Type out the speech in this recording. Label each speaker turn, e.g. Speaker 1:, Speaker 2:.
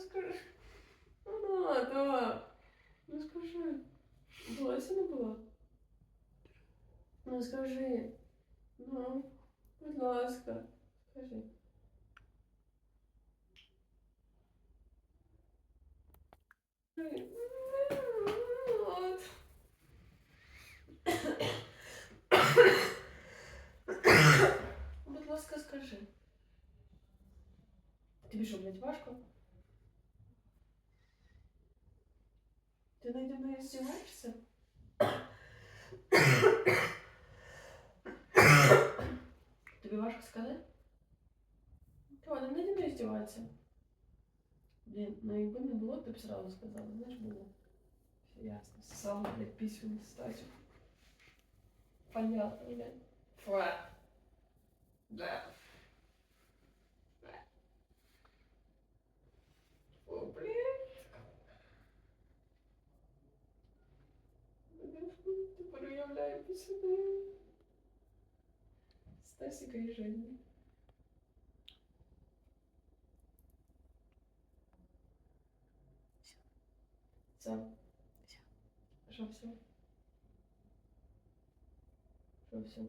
Speaker 1: Ну скажи. Ну, да, да. Ну скажи. Була чи не була? Ну скажи. Ну, будь ласка, скажи. Будь ласка, скажи. Тобі що, блядь, важко? Ти наді мною здіваєшся? Тобі важко сказати? Ти ладно, наді мною здівається. Блін, ну якби не було, ти б сразу сказала, знаєш, було. Все ясно. Сам, блядь, пісню статю. Понятно, блядь. Фуа. Да. собі. Стасіка і Жені. Все. Що все? Що все?